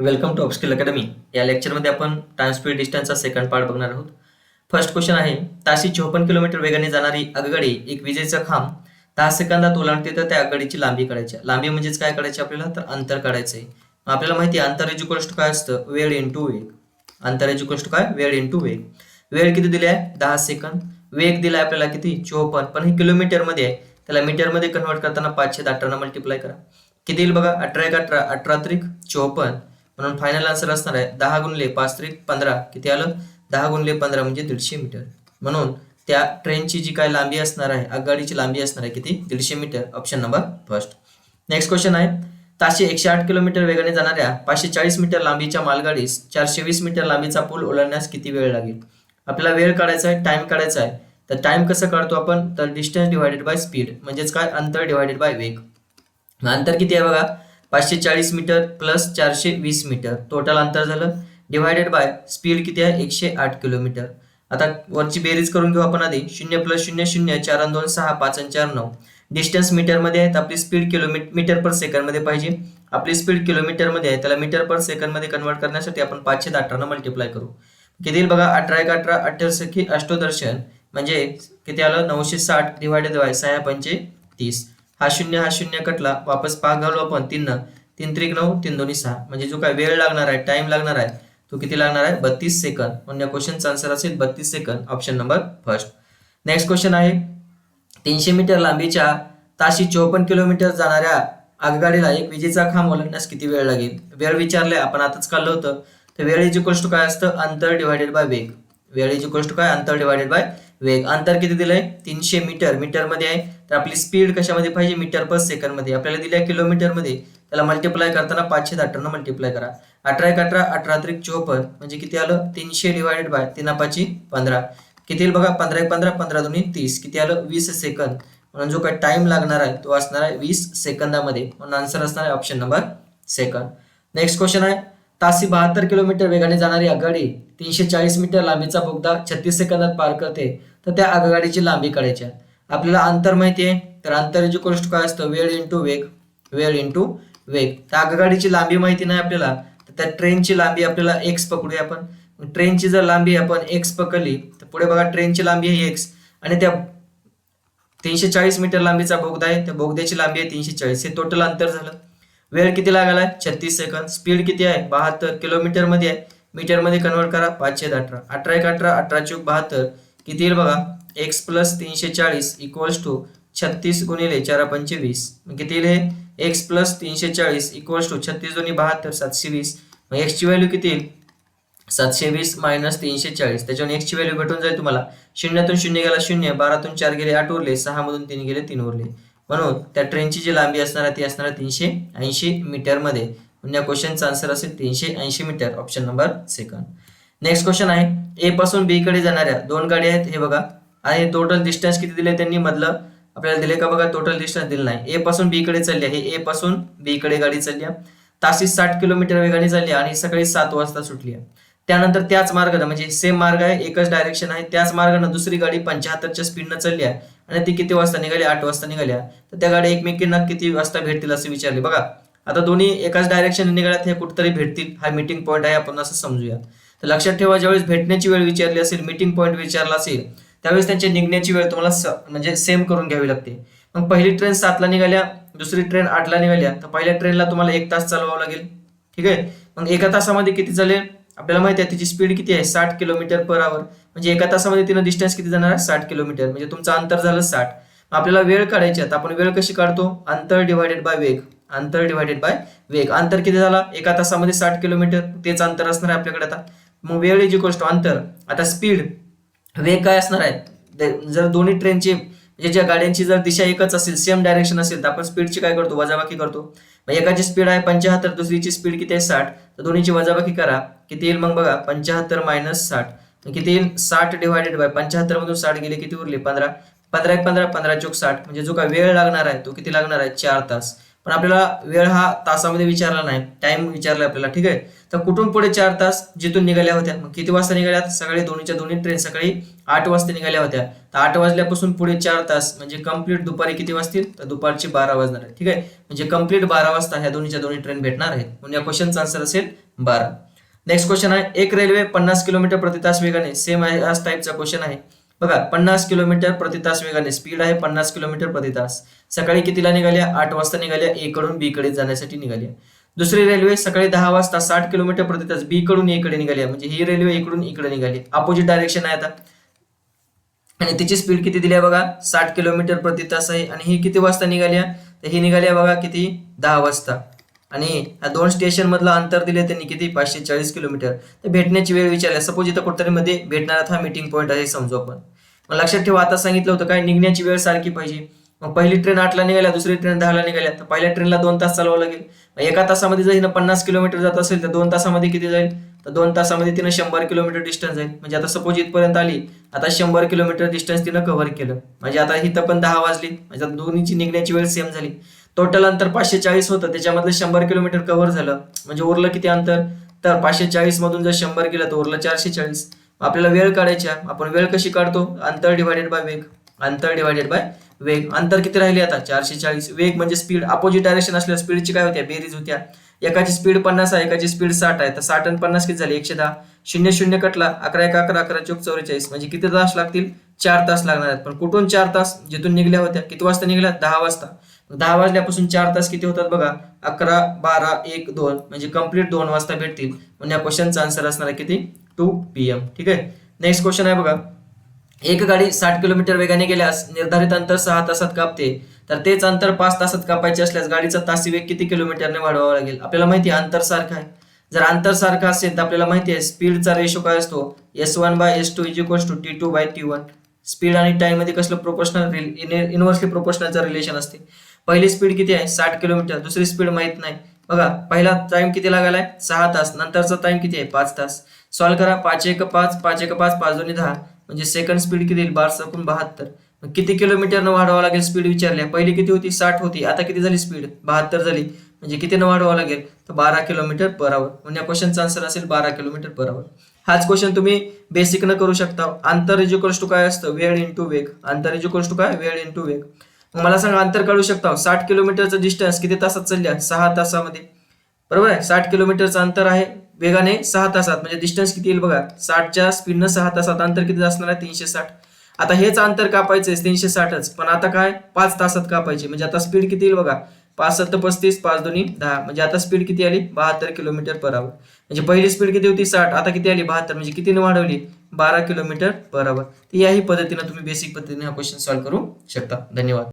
Welcome to ऑपस्किल academy या लेक्चरमध्ये आपण टाइम स्पीड डिस्टन्सचा सेकंड पार्ट बघणार आहोत. फर्स्ट क्वेश्चन आहे ताशी चोपन्न किलोमीटर वेगाने जाणारी आगगाडी एक विजेचा खांब दहा सेकंदात ओलांडते तर त्या आगगाडीची लांबी काढायची. आहे. लांबी म्हणजेच काय काढायची आपल्याला? तर अंतर काढायचं आहे. आपल्याला माहिती आहे अंतर इज काय असतं? वेळ इंटू वेग. अंतर इज काय? वेळ इंटू वेग. वेळ किती दिली आहे? दहा सेकंद. वेग दिलाय आपल्याला किती? चोपन्न. पण हे किलोमीटरमध्ये आहे. त्याला मीटरमध्ये कन्वर्ट करताना पाचशे अठरानं मल्टिप्लाय करा. किती येईल बघा? अठरा एक अठरा. अठरा त्रिक चोपन्न. म्हणून फायनल आन्सर असणार आहे दहा गुणले पाच त्रिक पंधरा. किती आलं? दहा गुणले पंधरा म्हणजे दीडशे मीटर. म्हणून त्या ट्रेनची जी काय लांबी असणार आहे आगगाडीची लांबी असणार आहे किती? दीडशे metre. Option number first next question आहे. ताशी एकशे आठ किलोमीटर वेगाने जाणाऱ्या पाचशे चाळीस मीटर लांबीच्या मालगाडीस चारशे वीस मीटर लांबीचा पूल ओलांडण्यास किती वेळ लागेल? आपल्याला वेळ काढायचा आहे टाइम काढायचा आहे. तर टाइम कसं काढतो आपण? तर डिस्टन्स डिवायडेड बाय स्पीड म्हणजेच काय? अंतर डिवायडेड बाय वेग. अंतर किती आहे बघा? पाचशे चाळीस मीटर प्लस चारशे वीस मीटर. टोटल अंतर झालं. डिवायडेड बाय स्पीड किती आहे? एकशे आठ किलोमीटर आता वरची बेरीज करून घेऊ आपण आधी. शून्य प्लस शून्य शून्य चार दोन सहा पाच आणि चार नऊ. डिस्टन्स मीटरमध्ये आहे. तर आपली स्पीड किलोमीटर मीटर पर सेकंडमध्ये पाहिजे. आपली स्पीड किलोमीटरमध्ये आहे. त्याला मीटर पर सेकंडमध्ये कन्वर्ट करण्यासाठी आपण पाचशे अठरानं मल्टिप्लाय करू. किती बघा? अठरा एक अठरा अठरा सखी अष्टोदर्शन. म्हणजे किती आलं? नऊशे साठ डिवायडेड बाय सहा पंचे तीस. हा शून्य हा शून्य कटला. वापस पाच घालू आपण तीन तीन त्रिक नऊ तीन दोन्ही सहा. म्हणजे जो काय वेळ लागणार आहे टाइम लागणार आहे तो किती लागणार आहे? बत्तीस सेकंद. म्हणून या क्वेश्चनचा आन्सर असेल बत्तीस second. Option number first next question आहे. तीनशे मीटर लांबीच्या ताशी चोपन्न किलोमीटर जाणाऱ्या आगगाडीला एक विजेचा खांब ओलांडण्यास किती वेळ लागेल? वेळ विचारले आपण आताच काढलं होतं. तर वेळ इज टू काय असतं? अंतर डिवायडेड बाय वेग. वेळ इज टू काय? अंतर डिवायडेड बाय वेग. अंतर किती दिलंय? तीनशे मीटर. मीटरमध्ये आहे. तर आपली स्पीड कशामध्ये पाहिजे? मीटर पर सेकंडमध्ये. आपल्याला दिल्या किलोमीटरमध्ये त्याला मल्टिप्लाय करताना पाचशे अठरानं मल्टिप्लाय करा. अठरा एक अठरा अठरा त्रिक चोपन्न. म्हणजे किती आलं? तीनशे डिवायडेड बाय तीन पाची पंधरा. किती येईल बघा? पंधरा एक पंधरा पंधरा दोन्ही तीस. किती आलं? वीस सेकंद म्हणून जो काय टाइम लागणार आहे तो असणार आहे वीस सेकंदामध्ये. म्हणून आन्सर असणार आहे option number second next question आहे. तासी बहात्तर किलोमीटर वेगाने जाणारी आघाडी. तीनशे चाळीस मीटर लांबीचा बोगदा छत्तीस सेकंदात पार करते. तर त्या आगगाडीची लांबी काढायची आहे. आपल्याला अंतर माहिती आहे? तर अंतर गोष्ट काय असतं? वेळ इंटू वेग वेळ इंटू वेग. त्या आगगाडीची लांबी माहिती नाही आपल्याला? तर त्या ट्रेनची लांबी आपल्याला एक्स पकडूया आपण. ट्रेनची जर लांबी आपण एक्स पकडली तर पुढे बघा ट्रेनची लांबी आहे एक्स आणि त्या तीनशे चाळीस मीटर लांबीचा बोगदा आहे. त्या बोगद्याची लांबी आहे तीनशे चाळीस हे टोटल अंतर झालं. वेळ किती लागला आहे छत्तीस सेकंद स्पीड किती आहे? बहात्तर. किलोमीटरमध्ये आहे. मीटरमध्ये कन्वर्ट करा. पाचशे अठरा. अठरा एक अठरा अठरा चौक बहात्तर. किती येईल बघा? एक्स प्लस तीनशे चाळीस इक्वल्स टू छत्तीस गुणिले चार पंचवीस. मग किती येईल हे? एक्स प्लस तीनशे चाळीस इक्वल्स टू छत्तीस दोन्ही बहात्तर सातशे वीस मग एक्सची व्हॅल्यू किती येईल? सातशे वीस मायनस तीनशे चाळीस त्याच्यावर एक्सची व्हॅल्यू भेटून जाईल तुम्हाला. शून्यातून शून्य गेला शून्य बारातून चार गेले आठ उरले सहा मधून तीन गेले तीन उरले. म्हणून त्या ट्रेनची जी लांबी असणार आहे ती असणार आहे तीनशे ऐंशी मीटरमध्ये. म्हणून या क्वेश्चनचा आन्सर असेल तीनशे ऐंशी metre. Option number second next question आहे. ए पासून बी कडे जाणाऱ्या दोन गाड्या आहेत हे बघा. आणि टोटल डिस्टन्स किती दिले त्यांनी? मधलं आपल्याला दिले का बघा टोटल डिस्टन्स दिलं नाही. ए पासून बी कडे चालली आहे. ए पासून बी कडे गाडी चालली ताशी साठ किलोमीटर वेगाने चालली आहे आणि सकाळी सात वाजता सुटली आहे. त्यानंतर त्याच मार्गाने म्हणजे सेम मार्ग आहे एकच डायरेक्शन आहे. त्याच मार्गाने दुसरी गाडी पंच्याहत्तरच्या स्पीडनं चालली आहे. आणि ती किती वाजता निघाली? आठ वाजता निघाल्या तर त्या गाड्या एकमेकींना किती वाजता भेटतील असं विचारले. बघा आता दोन्ही एकाच डायरेक्शन निघाल्यात हे कुठेतरी भेटतील. हा मीटिंग पॉईंट आहे आपण असं समजूया तर लक्षात ठेवा ज्यावेळेस भेटण्याची वेळ विचारली असेल मीटिंग पॉईंट विचारला असेल त्यावेळेस त्यांची निघण्याची वेळ तुम्हाला म्हणजे सेम करून घ्यावी लागते. मग पहिली ट्रेन सातला निघाल्या दुसरी ट्रेन आठला निघाल्या तर पहिल्या ट्रेनला तुम्हाला एक तास चालवावं लागेल. ठीक आहे? मग एका तासामध्ये किती चालेल? आपल्याला माहिती आहे तिची स्पीड किती आहे? साठ किलोमीटर पर आवर म्हणजे एका तासामध्ये तिनं डिस्टन्स किती जाणार आहे? साठ किलोमीटर म्हणजे तुमचं अंतर झालं साठ. आपल्याला वेळ काढायची आहे तर आपण वेळ कशी काढतो? अंतर डिवायडेड बाय वेग. अंतर डिवायडेड बाय वेग. अंतर किती झाला? एका तासामध्ये साठ किलोमीटर तेच अंतर असणार आहे आपल्याकडे आता. मग वेळ इज इक्वल्स टू अंतर. आता स्पीड वेग काय असणार आहे जर दोन्ही ट्रेनची म्हणजे ज्या गाड्यांची जर दिशा एकच असेल सेम डायरेक्शन असेल तर आपण स्पीडची काय करतो? वजाबाकी करतो. मग एकाची स्पीड आहे पंच्याहत्तर दुसरीची स्पीड किती आहे? साठ. तर दोन्हीची वजाबाकी करा. किती येईल मग बघा पंच्याहत्तर मायनस साठ. किती येईल? साठ डिवायडेड बाय पंच्याहत्तर मधून साठ गेले किती उरले? पंधरा. पंधरा एक पंधरा पंधरा चोक साठ. म्हणजे जो काय वेळ लागणार आहे तो किती लागणार आहे? चार तास. पण आपल्याला वेळ हा तासामध्ये विचारला नाही. टाइम विचारला आपल्याला ठीक आहे? तर कुठून पुढे चार तास? जिथून निघाल्या होत्या. मग किती वाजता निघाल्या? सकाळी दोन्हीच्या दोन्ही ट्रेन सकाळी आठ वाजता निघाल्या होत्या. तर आठ वाजल्यापासून पुढे चार तास. म्हणजे कंप्लीट दुपारी किती वाजतील? तर दुपारची बारा वाजणार आहे ठीक आहे? म्हणजे कंप्लीट बारा वाजता ह्या दोन्हीच्या दोन्ही ट्रेन भेटणार आहेत. म्हणून या क्वेश्चनचा आन्सर असेल बारा. नेक्स्ट क्वेश्चन आहे एक रेल्वे पन्नास किलोमीटर प्रति तास वेगाने. सेम आहे हाच टाईपचा क्वेश्चन आहे. बघा पन्नास किलोमीटर प्रति तास वेगाने. स्पीड आहे पन्नास किलोमीटर प्रति तास. सकाळी कितीला निघाल्या? आठ वाजता निघाल्या. ए कडून बी कडे जाण्यासाठी निघाल्या. दुसरी रेल्वे सकाळी दहा वाजता साठ किलोमीटर प्रति तास बी कडून इकडे निघाली म्हणजे ही रेल्वे इकडून इकडे निघाली अपोजिट डायरेक्शन आहे आता. आणि तिची स्पीड किती दिली आहे बघा? साठ किलोमीटर प्रति तास आहे. आणि ही किती वाजता निघाली तर ही निघाल्या बघा किती? दहा वाजता. आणि दोन स्टेशन मधलं अंतर दिले त्यांनी किती? पाचशे चाळीस किलोमीटर तर भेटण्याची वेळ विचारल्या सपोज इथं कुठतरी मध्ये भेटणारा हा मीटिंग पॉईंट आहे समजू आपण. लक्षात ठेवा आता सांगितलं होतं काय? निघण्याची वेळ सारखी पाहिजे. मग पहिली ट्रेन आठला निघाल्या दुसरी ट्रेन दहाला निघाल्या. तर पहिल्या ट्रेनला दोन तास चालवावं लागेल. एका तासामध्ये जर हिनं पन्नास किलोमीटर जात असेल तर दोन तासामध्ये किती जाईल? तर दोन तासामध्ये तिनं शंभर किलोमीटर डिस्टन्स जाईल. म्हणजे आता सपोज इथपर्यंत आली आता शंभर किलोमीटर डिस्टन्स तिनं कव्हर केलं. म्हणजे आता इथं पण दहा वाजली म्हणजे आता दोन्हीची निघण्याची वेळ सेम झाली. टोटल अंतर पाचशे चाळीस होतं. त्याच्यामधलं शंभर किलोमीटर कव्हर झालं. म्हणजे उरलं किती अंतर? तर पाचशे चाळीस मधून जर शंभर गेलं तर उरलं चारशे चाळीस. आपल्याला वेळ काढायच्या आपण वेळ कशी काढतो? अंतर डिवायडेड बाय वेग. अंतर डिवायडेड बाय वेग अंतर किती राहिले आता? चारशे चाळीस. वेग म्हणजे स्पीड अपोजिट डायरेक्शन असल्या स्पीडची काय होत्या? बेरीज होत्या. एकाची स्पीड पन्नास आहे एकाची स्पीड साठ आहे. तर साठ आणि पन्नास किती झाली? एकशे दहा. शून्य शून्य कटला. अकरा एक अकरा अकरा चौक चौवेचाळीस. म्हणजे किती तास लागतील? चार तास लागणार आहेत. पण कुठून चार तास? जिथून निघल्या होत्या. किती वाजता निघल्या? दहा वाजता. दहा वाजल्यापासून चार तास किती होतात बघा? अकरा बारा एक दोन. म्हणजे कंप्लीट दोन वाजता भेटतील. म्हणजे या क्वेश्चनचा आन्सर असणार आहे किती? टू पी एम ठीक आहे? नेक्स्ट क्वेश्चन आहे बघा. एक गाडी साठ किलोमीटर वेगाने गेल्यास निर्धारित अंतर सहा तासात कापते. तर तेच अंतर पाच तासात कापायचे असल्यास गाडीचा तासी वेग किती किलोमीटरने वाढवावा लागेल? आपल्याला माहिती आहे अंतर सारखं आहे. जर अंतर सारखं असेल तर आपल्याला माहिती आहे स्पीडचा रेशो काय असतो? S one by S two is equals to T two by T one speed आणि टाइममध्ये कसलं प्रोपोर्शनल इन्व्हर्सली प्रोपोर्शनलचं रिलेशन असते. पहिली स्पीड किती आहे? साठ किलोमीटर. दुसरी स्पीड माहीत नाही. बघा पहिला टाइम किती लागायलाय? सहा तास. नंतरचा टाइम किती आहे? पाच तास. सॉल्व करा. पाच एक पाच पाच एक पाच पाच दोन्ही दहा. म्हणजे सेकंड स्पीड किती येईल? बार सकून बहात्तर. मग किती किलोमीटरनं वाढवावं लागेल स्पीड विचारल्या. पहिली किती होती? साठ होती. आता किती झाली स्पीड बहात्तर झाली. म्हणजे कितीनं वाढवावं लागेल? तर बारा किलोमीटर पर आवर म्हणजे क्वेश्चनचा आन्सर असेल बारा किलोमीटर पर आवर हाच क्वेश्चन तुम्ही बेसिकनं करू शकता. आंतर इज्युकल्स टू काय असतं? वेळ इंटू वेग. आंतर इज्युकल्स टू काय? वेळ इंटू वेग. मग मला सांगा अंतर काढू शकता. साठ किलोमीटरचं डिस्टन्स किती तासात चालल्या? सहा तासामध्ये. बरोबर आहे? साठ किलोमीटरचं अंतर आहे. वेगाने सहा तासात म्हणजे डिस्टन्स किती येईल बघा? साठच्या स्पीडनं सहा तासात अंतर किती असणार आहे? तीनशे साठ. आता हेच अंतर कापायचंय तीनशे साठच. पण आता काय? पाच तासात कापायचे. म्हणजे आता स्पीड किती येईल बघा? पाच सत्त पस्तीस पाच दोन्ही दहा. म्हणजे आता स्पीड किती आली? बहात्तर किलोमीटर पर आवर म्हणजे पहिली स्पीड किती होती? साठ. आता किती आली? बहात्तर. म्हणजे कितीने वाढवली? बारा किलोमीटर पर आवर याही पद्धतीनं तुम्ही बेसिक पद्धतीने हा क्वेश्चन सॉल्व्ह करू शकता. धन्यवाद.